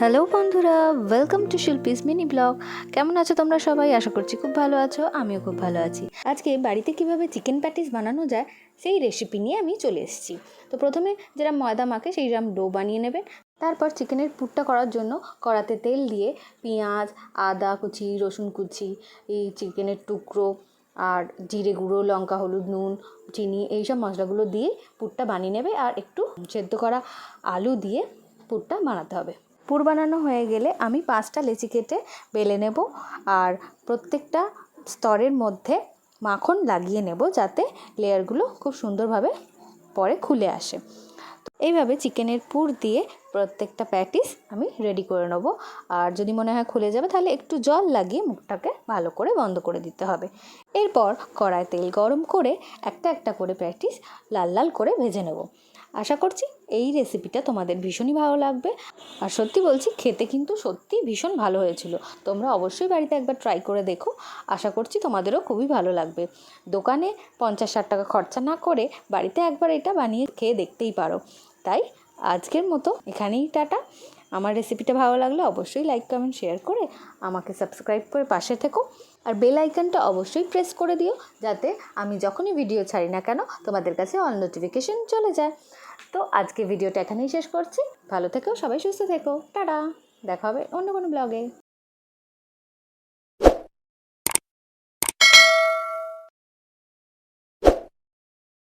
Hello বন্ধুরা welcome to Shilpi's mini blog কেমন আছো তোমরা সবাই? আশা করছি খুব ভালো আছো, আমিও খুব ভালো আছি। আজকে বাড়িতে কীভাবে চিকেন প্যাটিস বানানো যায়, সেই রেসিপি নিয়ে আমি চলে এসেছি। তো প্রথমে যেটা ময়দা মাখে, সেই রকম ডো বানিয়ে নেবেন। তারপর চিকেনের পুরটা করার জন্য কড়াতে তেল দিয়ে পেঁয়াজ, আদা কুচি, রসুন কুচি, এই চিকেনের টুকরো, আর জিরে গুঁড়ো, লঙ্কা, হলুদ, নুন, চিনি এইসব মশলাগুলো দিয়ে পুরটা বানিয়ে নেবে। আর একটু সেদ্ধ করা আলু দিয়ে পুরটা বানাতে হবে। পুর বানানো হয়ে গেলে আমি পাঁচটা লেচি কেটে বেলে নেব আর প্রত্যেকটা স্তরের মধ্যে মাখন লাগিয়ে নেব যাতে লেয়ারগুলো খুব সুন্দরভাবে পরে খুলে আসে। এইভাবে চিকেনের পুর দিয়ে প্রত্যেকটা প্যাটিস আমি রেডি করে নেব। আর যদি মনে হয় খুলে যাবে, তাহলে একটু জল লাগিয়ে মুখটাকে ভালো করে বন্ধ করে দিতে হবে। এরপর কড়ায় তেল গরম করে একটা একটা করে প্যাটিস লাল লাল করে ভেজে নেব। আশা করছি এই রেসিপিটা তোমাদের ভীষণই ভালো লাগবে। আর সত্যি বলছি, খেতে কিন্তু সত্যি ভীষণ ভালো হয়েছিল। তোমরা অবশ্যই বাড়িতে একবার ট্রাই করে দেখো। আশা করছি তোমাদেরও খুবই ভালো লাগবে। দোকানে পঞ্চাশ ষাট টাকা খরচা না করে বাড়িতে একবার এটা বানিয়ে খেয়ে দেখতেই পারো। তাই আজকের মতো এখানেই টাটা। আমার রেসিপিটা ভালো লাগলে অবশ্যই লাইক কমেন্ট শেয়ার করে আমাকে সাবস্ক্রাইব করে পাশে থেকো। আর বেল আইকনটা অবশ্যই প্রেস করে দিও যাতে আমি যখনই ভিডিও ছাড়ি না কেন তোমাদের কাছে অল নোটিফিকেশন চলে যায়। তো আজকে ভিডিওটা এখানেই শেষ করছি। ভালো থেকো, সবাই সুস্থ থেকো। টাটা। দেখা হবে অন্য কোনো ব্লগে